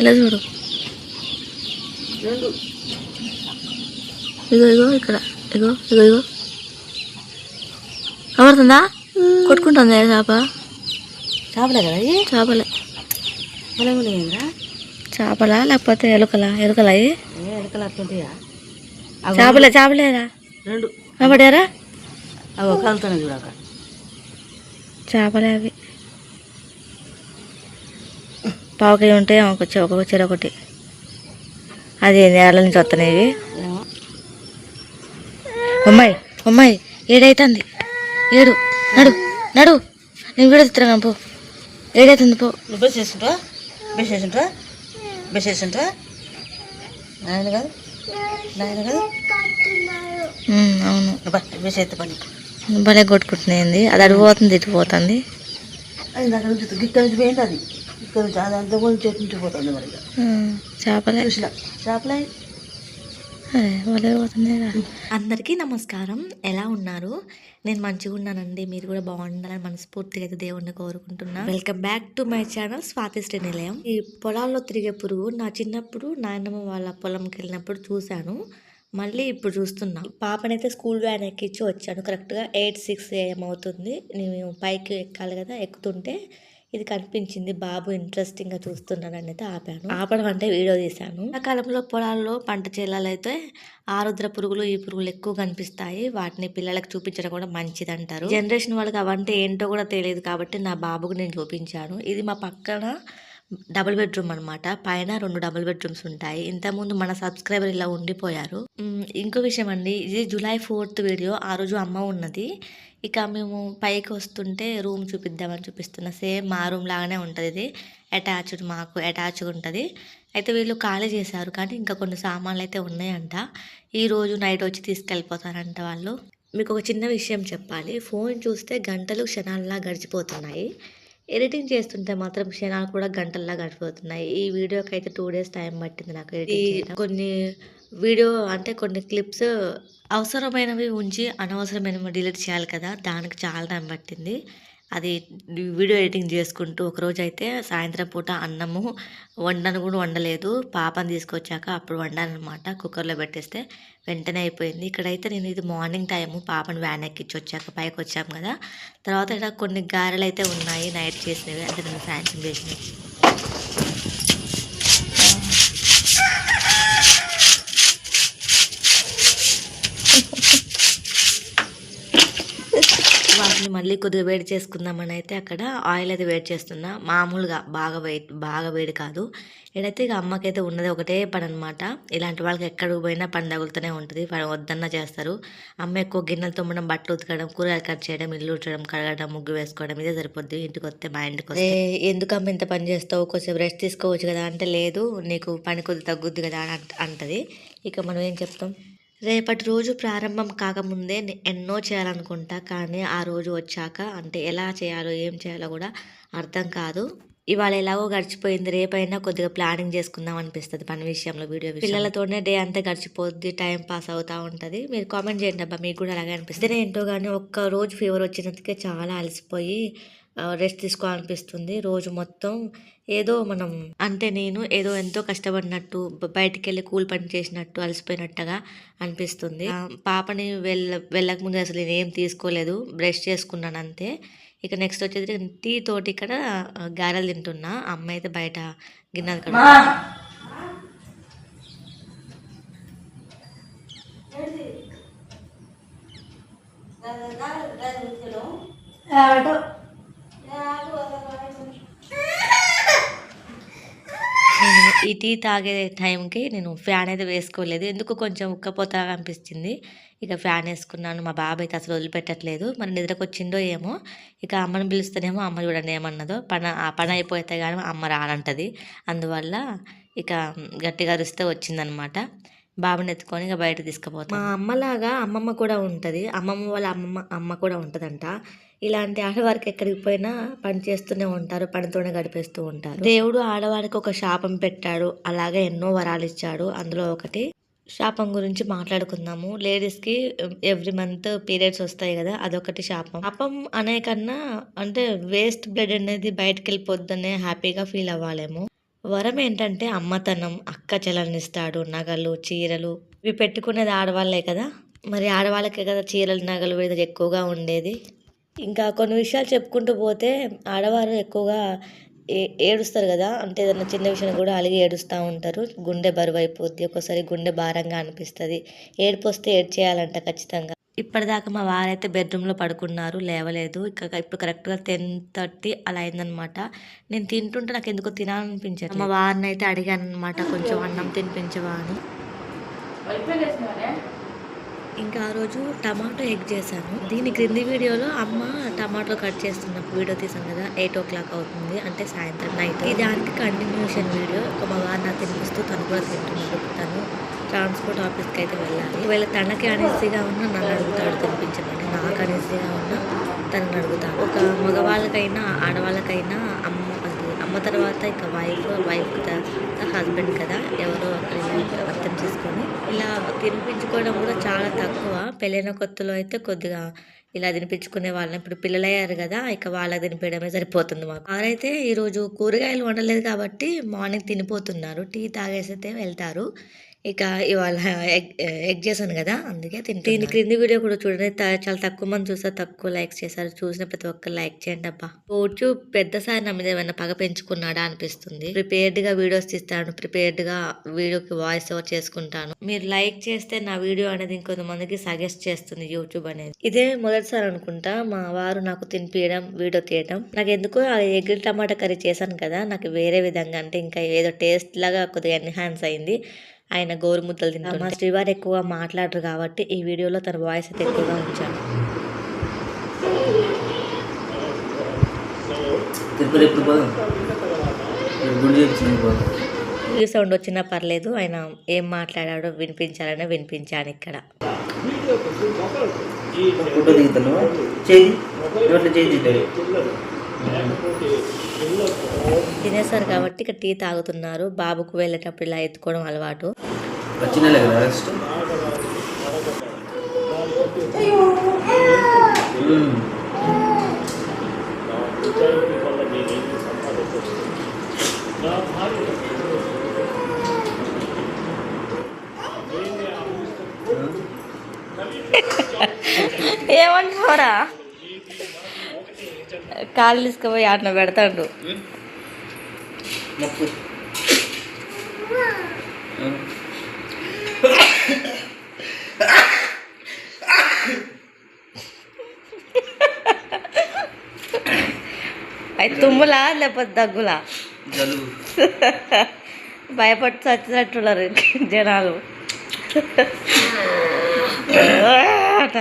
ఇలా చూడు. ఇగో ఇగో ఇక్కడ. ఇగో ఇగో ఇగో. కనబడుతుందా? కొట్టుకుంటుంది చేప? చేపలే కదా చేపలే. చేపలా లేకపోతే ఎలుకలా? ఎలుకలా అట్లుంటాయా చేపలే చేపలేరా రెండు. కనబడారా అవి కలుతున్నాయి చూడక చేపలే అవి. పావుకాయ ఉంటాయి ఒక ఒక చెర ఒకటి. అది నేల నుంచి వస్తున్నాయి అమ్మాయి అమ్మాయి ఏడైతుంది. ఏడు నడు నడు. నేను వీడియో తిత్తరా పో. ఏడైతుంది పో. నువ్వు బెస్ వేసుకుంటా బెస్ వేసుకుంటా బెస్ వేసుకుంటా నాయన కాదు. నాయన కాదు. అవును. బెస్ అయితే పని. భలే కొట్టుకుంటున్నాయింది అది అడిగిపోతుంది ఇటుపోతుంది అది దగ్గర నుంచి ఇక్కడ నుంచి పోయింది అది. ఇక్కడ నుంచి అది అంతా కూడా చేతి నుంచి పోతుంది మరి. చేపలే. చూసినా? చేపలే? అందరికీ నమస్కారం. ఎలా ఉన్నారు? నేను మంచిగా ఉన్నానండి. మీరు కూడా బాగుండాలని మనస్ఫూర్తిగా అయితే దేవుణ్ణి కోరుకుంటున్నా. Welcome back to my channel Swathi Sri Nilayam ఈ పొలాల్లో తిరిగే పురుగు నా చిన్నప్పుడు నాయనమ్మ వాళ్ళ పొలంకి వెళ్ళినప్పుడు చూశాను. మళ్ళీ ఇప్పుడు చూస్తున్నా. పాపనైతే స్కూల్ వ్యాన్ ఎక్కించి వచ్చాను. కరెక్ట్గా ఎయిట్ సిక్స్ ఏఎం అవుతుంది. నేను పైకి ఎక్కాలి కదా ఎక్కుతుంటే ఇది కనిపించింది. బాబు ఇంట్రెస్టింగ్గా చూస్తున్నాడని అయితే ఆపాను. ఆపడం అంటే వీడియో తీశాను. ఆ కాలంలో పొలాల్లో పంట చేలాలు అయితే ఆరుద్ర పురుగులు ఈ పురుగులు ఎక్కువ కనిపిస్తాయి. వాటిని పిల్లలకు చూపించడం కూడా మంచిది అంటారు జనరేషన్ వాళ్ళకి అవంటే ఏంటో కూడా తెలియదు కాబట్టి నా బాబుకు నేను చూపించాను. ఇది మా పక్కన డబుల్ బెడ్రూమ్ అన్నమాట. పైన రెండు డబుల్ బెడ్రూమ్స్ ఉంటాయి. ఇంతకుముందు మన సబ్స్క్రైబర్ ఇలా ఉండిపోయారు. ఇంకో విషయం అండి. ఇది జూలై ఫోర్త్ వీడియో. ఆ రోజు అమ్మ ఉన్నది. ఇక మేము పైకి వస్తుంటే రూమ్ చూపిద్దామని చూపిస్తున్నా. సేమ్ మా రూమ్ లాగానే ఉంటుంది ఇది. అటాచ్డ్ మాకు అటాచ్డ్ ఉంటుంది. అయితే వీళ్ళు ఖాళీ చేశారు కానీ ఇంకా కొన్ని సామాన్లు అయితే ఉన్నాయంట. ఈ రోజు నైట్ వచ్చి తీసుకెళ్ళిపోతారంట వాళ్ళు. మీకు ఒక చిన్న విషయం చెప్పాలి. ఫోన్ చూస్తే గంటలు క్షణాలలా గడిచిపోతున్నాయి. ఎడిటింగ్ చేస్తుంటే మాత్రం క్షణాలు కూడా గంటల్లా గడిచిపోతున్నాయి. ఈ వీడియోకి అయితే టూ డేస్ టైం పట్టింది నాకు ఎడిటింగ్. కొన్ని వీడియో అంటే కొన్ని క్లిప్స్ అవసరమైనవి ఉంచి అనవసరమైనవి డిలీట్ చేయాలి కదా. దానికి చాలా టైం పట్టింది. అది వీడియో ఎడిటింగ్ చేసుకుంటూ ఒకరోజు అయితే సాయంత్రం పూట అన్నము వండను కూడా వండలేదు. పాపని తీసుకొచ్చాక అప్పుడు వండాను కుక్కర్లో పెట్టేస్తే వెంటనే అయిపోయింది. ఇక్కడైతే నేను ఇది మార్నింగ్ టైము. పాపని వ్యాన్ ఎక్కించి వచ్చాక పైకి వచ్చాం కదా. తర్వాత ఇక్కడ కొన్ని గారెలు అయితే ఉన్నాయి. నైట్ చేసినవి. అంటే నేను సాయంత్రం చేసినవి. వాటిని మళ్ళీ కొద్దిగా వేడి చేసుకుందామని అయితే అక్కడ ఆయిల్ అయితే వేడి చేస్తున్నా. మామూలుగా బాగా వేడి బాగా వేడి కాదు. ఏడైతే ఇక అమ్మకైతే ఉన్నది ఒకటే పని అనమాట ఇలాంటి వాళ్ళకి ఎక్కడికి పోయినా పని తగులుతూనే ఉంటుంది. పని వద్దన్నా చేస్తారు. అమ్మ ఎక్కువ గిన్నెలు తోమడం బట్టలు ఉతకడం కూరగాయలు కట్ చేయడం ఇల్లు ఉట్టడం కడగడం ముగ్గు వేసుకోవడం ఇదే సరిపోద్ది ఇంటికి వస్తే మా ఇంటికి వస్తే ఎందుకు అమ్మ ఇంత పని చేస్తావు? కొంచెం రెస్ట్ తీసుకోవచ్చు కదా అంటే లేదు. నీకు పని కొద్ది తగ్గుద్ది కదా అని అంటది. ఇక మనం ఏం చెప్తాం? రేపటి రోజు ప్రారంభం కాకముందే ఎన్నో చేయాలనుకుంటా కానీ ఆ రోజు వచ్చాక అంటే ఎలా చేయాలో ఏం చేయాలో కూడా అర్థం కాదు. ఇవాళ ఎలాగో గడిచిపోయింది. రేపైనా కొద్దిగా ప్లానింగ్ చేసుకుందాం అనిపిస్తుంది పని విషయంలో వీడియో పిల్లలతోనే డే అంతా గడిచిపోద్ది టైం పాస్ అవుతూ ఉంటుంది. మీరు కామెంట్ చేయండి అబ్బా మీకు కూడా అలాగే అనిపిస్తుంది. ఏంటో కానీ ఒక్క రోజు ఫీవర్ వచ్చినందుకే చాలా అలసిపోయి రెస్ట్ తీసుకోవాలనిపిస్తుంది రోజు మొత్తం ఏదో మనం అంటే నేను ఏదో ఎంతో కష్టపడినట్టు బయటికి వెళ్ళి కూలి పని చేసినట్టు అలసిపోయినట్టుగా అనిపిస్తుంది పాపని వెళ్ళ వెళ్ళక ముందు అసలు నేను ఏం తీసుకోలేదు బ్రష్ చేసుకున్నాను అంతే ఇక నెక్స్ట్ వచ్చేది టీ తోటి ఇక్కడ గారెలు తింటున్నా అమ్మ అయితే బయట గిన్నెలు కడ నేను ఈ టీ తాగే టైంకి నేను ఫ్యాన్ అయితే వేసుకోలేదు. ఎందుకు కొంచెం ఉక్కపోతగా అనిపించింది. ఇక ఫ్యాన్ వేసుకున్నాను. మా బాబాయ్ అయితే అసలు వదిలిపెట్టట్లేదు. మరి నిద్రకు వచ్చిండో ఏమో ఇక అమ్మని పిలుస్తేనేమో అమ్మ చూడండి ఏమన్నదో పని ఆ పని అయిపోతే కానీ అమ్మ రానంటది. అందువల్ల ఇక గట్టిగా అరిస్తే వచ్చిందనమాట. బాబుని ఎత్తుకొని ఇక బయట తీసుకుపోతాం. మా అమ్మలాగా అమ్మమ్మ కూడా ఉంటుంది. అమ్మమ్మ వాళ్ళ అమ్మమ్మ అమ్మ కూడా ఉంటుందంట. ఇలాంటి ఆడవారికి ఎక్కడికి పోయినా పని చేస్తూనే ఉంటారు పనితోనే గడిపేస్తూ ఉంటారు. దేవుడు ఆడవారికి ఒక శాపం పెట్టాడు. అలాగే ఎన్నో వరాలు ఇచ్చాడు. అందులో ఒకటి శాపం గురించి మాట్లాడుకుందాము. లేడీస్కి ఎవ్రీ మంత్ పీరియడ్స్ వస్తాయి కదా అదొకటి శాపం. శాపం అనే కన్నా అంటే వేస్ట్ బ్లడ్ అనేది బయటకు వెళ్ళిపోద్దనే హ్యాపీగా ఫీల్ అవ్వాలేమో. వరం ఏంటంటే అమ్మతనం అక్క చెలనిస్తాడు నగలు చీరలు. ఇవి పెట్టుకునేది ఆడవాళ్ళే కదా? మరి ఆడవాళ్ళకే కదా చీరలు నగలు విడుదల ఎక్కువగా ఉండేది? ఇంకా కొన్ని విషయాలు చెప్పుకుంటూ పోతే ఆడవారు ఎక్కువగా ఏ ఏడుస్తారు కదా? అంటే ఏదైనా చిన్న విషయం కూడా అలిగి ఏడుస్తూ ఉంటారు. గుండె బరువు అయిపోద్ది ఒక్కోసారి గుండె భారంగా అనిపిస్తుంది. ఏడుపు వస్తే ఏడ్చేయాలంట ఖచ్చితంగా. ఇప్పటిదాకా మా వారైతే బెడ్రూమ్లో పడుకున్నారు లేవలేదు. ఇక ఇప్పుడు కరెక్ట్గా టెన్ థర్టీ అలా అయిందనమాట. నేను తింటుంటే నాకు ఎందుకో తినాలనిపించదు మా వారిని అయితే అడిగాను అనమాట కొంచెం అన్నం తినిపించవా అని. ఇంకా ఆ రోజు టమాటో ఎగ్ చేశాను. దీని క్రింది వీడియోలో అమ్మ టమాటో కట్ చేస్తున్నప్పుడు వీడియో తీసాను కదా ఎయిట్ ఓ క్లాక్ అవుతుంది అంటే సాయంత్రం నైట్. ఈ దానికి కంటిన్యూషన్ వీడియో. ఒక మా వారు నాకు తినిపిస్తూ తను కూడా తింటున్నాడు. తను ట్రాన్స్పోర్ట్ ఆఫీస్కి అయితే వెళ్ళాలి. ఒకవేళ తనకి అనేసిగా ఉన్నా నన్ను అడుగుతాడు తినిపించమని నాకు అనేసిగా ఉన్నా తనని అడుగుతాను ఒక మగవాళ్ళకైనా ఆడవాళ్ళకైనా అమ్మ అమ్మ తర్వాత ఇక వైఫ్ వైఫ్ హస్బెండ్ కదా ఎవరో అర్థం చేసుకొని ఇలా తినిపించుకోవడం కూడా చాలా తక్కువ. పెళ్ళైన కొత్తలో అయితే కొద్దిగా ఇలా తినిపించుకునే వాళ్ళని ఇప్పుడు పిల్లలయ్యారు కదా ఇక వాళ్ళకి తినిపించడమే సరిపోతుంది మాకు. వారైతే ఈరోజు కూరగాయలు వండలేదు కాబట్టి మార్నింగ్ తినిపోతున్నారు. టీ తాగేసైతే వెళ్తారు. ఇక ఇవాళ ఎగ్ ఎగ్ చేశాను కదా అందుకే తింటే దీని క్రింది వీడియో కూడా చూడండి. చాలా తక్కువ మంది చూస్తారు తక్కువ లైక్స్ చేశారు. చూసిన ప్రతి ఒక్కరు లైక్ చేయండి అబ్బా. రోజు పెద్దసారి నా మీద ఏమైనా పగ పెంచుకున్నాడా అనిపిస్తుంది. ప్రిపేర్డ్గా వీడియోస్ తీస్తాను ప్రిపేర్డ్గా వీడియోకి వాయిస్ ఓవర్ చేసుకుంటాను. మీరు లైక్ చేస్తే నా వీడియో అనేది ఇంకొంతమందికి సజెస్ట్ చేస్తుంది యూట్యూబ్ అనేది. ఇదే మొదటిసారి అనుకుంటా మా వారు నాకు తినిపించడం వీడియో తీయడం. నాకు ఎందుకో ఆ ఎగ్ టమాటా కర్రీ చేశాను కదా నాకు వేరే విధంగా అంటే ఇంకా ఏదో టేస్ట్ లాగా కొద్దిగా ఎన్హాన్స్ అయింది. ఆయన గోరుముద్దలు తింటారు మా శ్రీవారు ఎక్కువ మాట్లాడరు కాబట్టి ఈ వీడియోలో తన వాయిస్ అయితే ఎక్కువగా ఉంచాను. ఈ సౌండ్ వచ్చినా పర్లేదు ఆయన ఏం మాట్లాడాడో వినిపించాలనే వినిపించాను ఇక్కడ. ఫోటో దిగుతాను. చేయి తినేసారు కాబట్టి ఇక్కడ టీ తాగుతున్నారు. బాబుకు వెళ్ళేటప్పుడు ఇలా ఎత్తుకోవడం అలవాటు. ఏమంటారా కాళ్ళు తీసుకుపోయి ఆటన పెడతాడు. అది తుమ్ములా లేకపోతే దగ్గులా? భయపడి చచ్చినట్టున్నారు జనాలు. అట.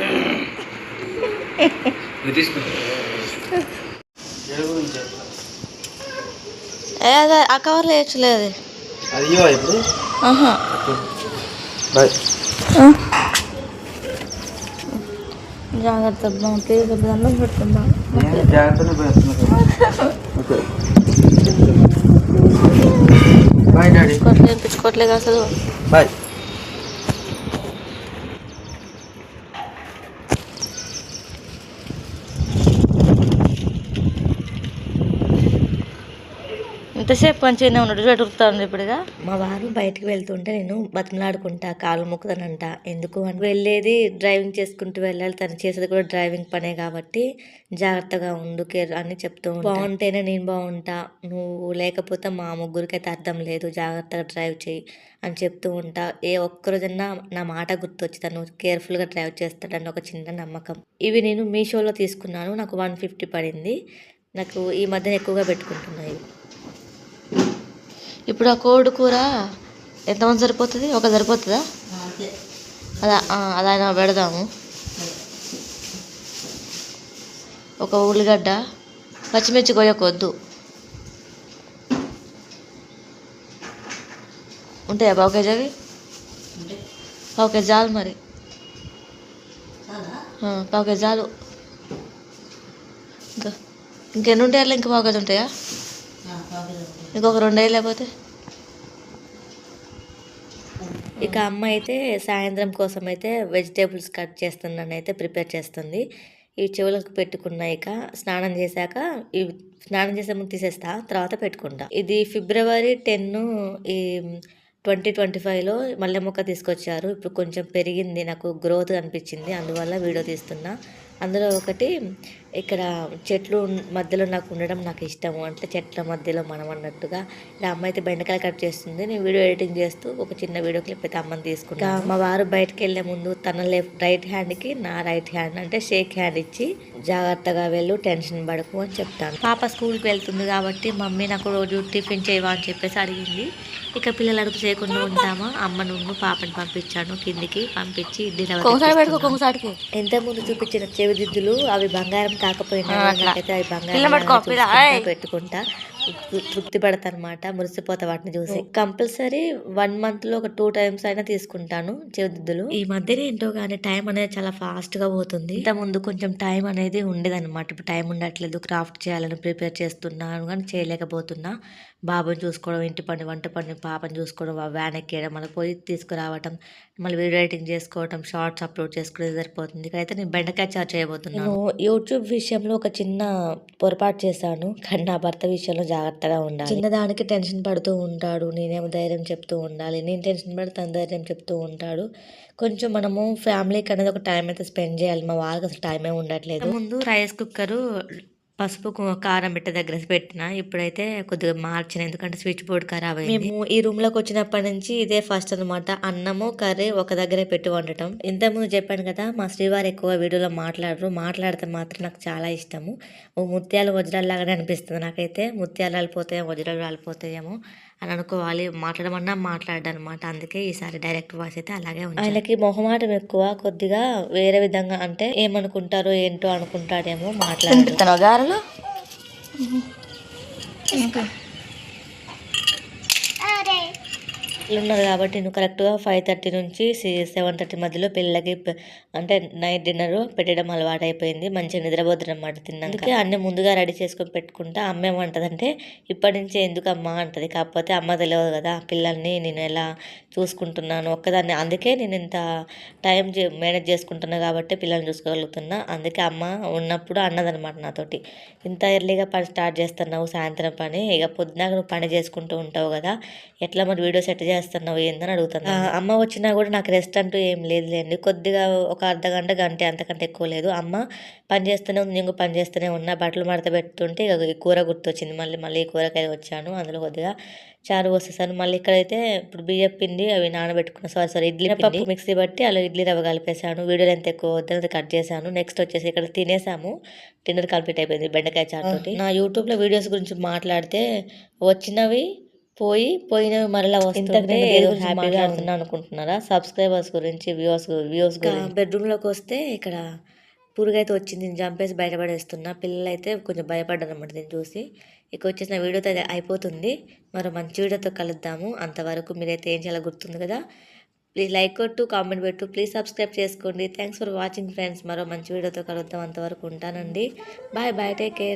ఇది తీసుకో జలుబు గురించి ఏ అదే ఆ కవర్లో వేయట్లేదు. అది ఇప్పుడు? జాగ్రత్త ప్లీజ్ డాడీ కొట్లేదు పిచ్చుకోవట్లేదు అసలు బాయ్ ఎంతసేపు మంచిగానే ఉన్నాడు? పెట్టుకుతాను ఇప్పుడుగా. మా వారు బయటకు వెళ్తుంటే నేను బతిమలాడుకుంటా కాలు మొక్కుతానంట. ఎందుకు అని వెళ్ళేది డ్రైవింగ్ చేసుకుంటూ వెళ్ళాలి. తను చేసేది కూడా డ్రైవింగ్ పనే కాబట్టి జాగ్రత్తగా ఉండు కేర్ అని చెప్తూ బాగుంటేనే నేను బాగుంటా. నువ్వు లేకపోతే మా ముగ్గురికైతే అర్థం లేదు. జాగ్రత్తగా డ్రైవ్ చేయి అని చెప్తూ ఉంటా. ఏ ఒక్కరోజన్నా నా మాట గుర్తొచ్చి తను కేర్ఫుల్గా డ్రైవ్ చేస్తాడని ఒక చిన్న నమ్మకం. ఇవి నేను మీషోలో తీసుకున్నాను. నాకు వన్ ఫిఫ్టీ పడింది. నాకు ఈ మధ్యన ఎక్కువగా పెట్టుకుంటున్నాయి ఇప్పుడు ఆ కోడి కూర ఎంతమంది సరిపోతుంది? ఒక సరిపోతుందా? అదా ఆ, అదైనా పెడదాము. ఒక ఉల్లిగడ్డ పచ్చిమిర్చి కొయ్యకొద్దు. ఉంటాయా పావు కేజీ అవి? పావు కేజీ చాలు మరి. పావు కేజీ చాలు. ఇంకా ఇంకెన్ని ఉంటాయా ఇంకా పావు కేజీ ఉంటాయా? ఇంకొక రెండు వేలు లేకపోతే? ఇక అమ్మ అయితే సాయంత్రం కోసం అయితే వెజిటేబుల్స్ కట్ చేస్తున్నాను అయితే ప్రిపేర్ చేస్తుంది. ఈ చెవులకు పెట్టుకున్నా ఇక స్నానం చేశాక ఇవి స్నానం చేసే ముందు తీసేస్తా తర్వాత పెట్టుకుంటా. ఇది ఫిబ్రవరి టెన్ ఈ ట్వంటీ ట్వంటీ ఫైవ్లో మల్లె మొక్క తీసుకొచ్చారు. ఇప్పుడు కొంచెం పెరిగింది నాకు గ్రోత్ అనిపించింది అందువల్ల వీడియో తీస్తున్నా. అందులో ఒకటి ఇక్కడ చెట్లు మధ్యలో నాకు ఉండడం నాకు ఇష్టము. అంటే చెట్ల మధ్యలో మనం అన్నట్టుగా ఇలా అమ్మ అయితే బెండకాయలు కట్ చేస్తుంది. నేను వీడియో ఎడిటింగ్ చేస్తూ ఒక చిన్న వీడియో క్లిప్ అయితే అమ్మని తీసుకుంటా మా వారు బయటకు వెళ్ళే ముందు తన లెఫ్ట్ రైట్ హ్యాండ్కి నా రైట్ హ్యాండ్ అంటే షేక్ హ్యాండ్ ఇచ్చి జాగ్రత్తగా వెళ్ళు టెన్షన్ పడకు అని చెప్తాను. పాప స్కూల్కి వెళ్తుంది కాబట్టి మమ్మీ నాకు రోజు టిఫిన్ చేయవా అని చెప్పేసి అడిగింది. ఇక పిల్లలు అడుగు చేయకుండా ఉంటామా? అమ్మ నువ్వు పాపని పంపించాను కిందికి పంపించి ఎంత ముందు చూపించిన చెవిదిద్దులు అవి బంగారం కాకపోయినా. నాకైతే అవి బంగారం. పెట్టుకుంటా. తృప్తి పడతా అనమాట మురిసిపోతా వాటిని చూసి. కంపల్సరీ వన్ మంత్లో ఒక టూ టైమ్స్ అయినా తీసుకుంటాను చెవిదిద్దులు ఈ మధ్యన ఏంటో కానీ టైం అనేది చాలా ఫాస్ట్గా పోతుంది. ఇంత ముందు కొంచెం టైం అనేది ఉండేది అనమాట ఇప్పుడు టైం ఉండట్లేదు క్రాఫ్ట్ చేయాలని ప్రిపేర్ చేస్తున్నాను కానీ చేయలేకపోతున్నా. బాబుని చూసుకోవడం ఇంటి పని వంట పని పాపని చూసుకోవడం వ్యాన్ ఎక్కేయడం మళ్ళీ పోయి తీసుకురావటం మళ్ళీ వీడియో ఎడిటింగ్ చేసుకోవడం షార్ట్స్ అప్లోడ్ చేసుకోవడం సరిపోతుంది. ఇక్కడైతే నేను బెండకాయ చారు చేయబోతున్నాను నేను యూట్యూబ్ విషయంలో ఒక చిన్న పొరపాటు చేశాను. కానీ నా భర్త విషయంలో జాగ్రత్తగా ఉండాలి. చిన్నదానికి టెన్షన్ పడుతూ ఉంటాడు. నేనేమో ధైర్యం చెప్తూ ఉండాలి. నేను టెన్షన్ పడి తను ధైర్యం చెప్తూ ఉంటాడు. కొంచెం మనము ఫ్యామిలీకి అనేది ఒక టైం అయితే స్పెండ్ చేయాలి. మా వాళ్ళకి అసలు టైమే ఉండట్లేదు. ముందు రైస్ కుక్కర్ పసుపు కు- కారం పెట్టే దగ్గర పెట్టిన. ఇప్పుడైతే కొద్దిగా మార్చిన. ఎందుకంటే స్విచ్ బోర్డ్ ఖరాబ్ అయింది. మేము ఈ రూమ్లోకి వచ్చినప్పటి నుంచి ఇదే ఫస్ట్ అన్నమాట. అన్నము కర్రీ ఒక దగ్గరే పెట్టి వండటం. ఇంతకుముందు చెప్పాను కదా మా శ్రీవారు ఎక్కువ వీడియోలో మాట్లాడరు. మాట్లాడితే మాత్రం నాకు చాలా ఇష్టము. ఓ ముత్యాలు వజ్రాలు లాగానే అనిపిస్తుంది నాకైతే. ముత్యాలు రాలిపోతాయేమో వజ్రాలు రాలిపోతాయేమో అని అనుకోవాలి. మాట్లాడమన్నా మాట్లాడడం అనమాట అందుకే ఈసారి డైరెక్ట్ వాయిస్ అయితే అలాగే ఉంది ఆయనకి మొహమాటం ఎక్కువ. కొద్దిగా వేరే విధంగా అంటే ఏమనుకుంటారో ఏంటో అనుకుంటాడేమో మాట్లాడారు. తింటున్నావు గారెలు ఉన్నారు కాబట్టి నువ్వు కరెక్ట్గా ఫైవ్ థర్టీ నుంచి సెవెన్ థర్టీ మధ్యలో పిల్లలకి అంటే నైట్ డిన్నర్ పెట్టడం అలవాటు అయిపోయింది మంచిగా నిద్రపోతుంది అన్నమాట తిన్నాక అన్నీ ముందుగా రెడీ చేసుకొని పెట్టుకుంటా అమ్మ ఏమంటుందంటే ఇప్పటి నుంచి ఎందుకు అమ్మ అంటది. కాకపోతే అమ్మ తెలియదు కదా పిల్లల్ని నేను ఎలా చూసుకుంటున్నాను ఒక్కదాన్ని. అందుకే నేను ఇంత టైం మేనేజ్ చేసుకుంటున్నా కాబట్టి పిల్లల్ని చూసుకోగలుగుతున్నా. అందుకే అమ్మ ఉన్నప్పుడు అన్నదనమాట నాతోటి. ఇంత ఎర్లీగా పని స్టార్ట్ చేస్తున్నావు సాయంత్రం పని. ఇక పొద్దున నువ్వు పని చేసుకుంటూ ఉంటావు కదా. ఎట్లా మరి వీడియో సెట్ చేస్తున్నావు ఏందని అడుగుతున్నా ఆ, అమ్మ వచ్చినా కూడా నాకు రెస్ట్ అంటూ ఏం లేదు లేండి కొద్దిగా ఒక అర్ధ గంట గంట అంతకంటే ఎక్కువ లేదు. అమ్మ పని చేస్తూనే ఉంది నేను పని చేస్తూనే ఉన్నా. బట్టలు మడత పెడుతుంటే ఇక ఈ కూర గుర్తొచ్చింది. మళ్ళీ మళ్ళీ ఈ కూరకాయ వచ్చాను. అందులో కొద్దిగా చారు పోసేసాను. మళ్ళీ ఇక్కడైతే ఇప్పుడు బియ్యం పిండి అవి నానబెట్టుకున్న సారీ సారీ ఇడ్లీ పప్పు మిక్సీ బట్టి అలా ఇడ్లీ రవ్వ కలిపేసాను వీడియోలు ఎంత ఎక్కువ వద్దని కట్ చేశాను. నెక్స్ట్ వచ్చేసి ఇక్కడ తినేసాము. డిన్నర్ కంప్లీట్ అయిపోయింది బెండకాయ చారు తోటి. నా యూట్యూబ్లో వీడియోస్ గురించి మాట్లాడితే వచ్చినవి పోయి పోయినవి మరలా వస్తుంటే ఏదో హ్యాపీగా ఆడుతున్నా అనుకుంటున్నారా? సబ్స్క్రైబర్స్ గురించి వ్యూస్ వ్యూస్ గురించి. బెడ్రూమ్లోకి వస్తే ఇక్కడ పురుగైతే వచ్చింది. చంపేసి బయటపడేస్తున్నా. పిల్లలు అయితే కొంచెం భయపడ్డారు అనమాట దీన్ని చూసి. ఇక వచ్చేసిన వీడియోతో అయిపోతుంది. మరో మంచి వీడియోతో కలుద్దాము. అంతవరకు మీరైతే ఏం చేయాలో గుర్తుంది కదా? ప్లీజ్ లైక్ కొట్టు కామెంట్ పెట్టు. ప్లీజ్ సబ్స్క్రైబ్ చేసుకోండి. థ్యాంక్స్ ఫర్ వాచింగ్ ఫ్రెండ్స్ మరో మంచి వీడియోతో కలుద్దాం. అంతవరకు ఉంటానండి. Bye bye take care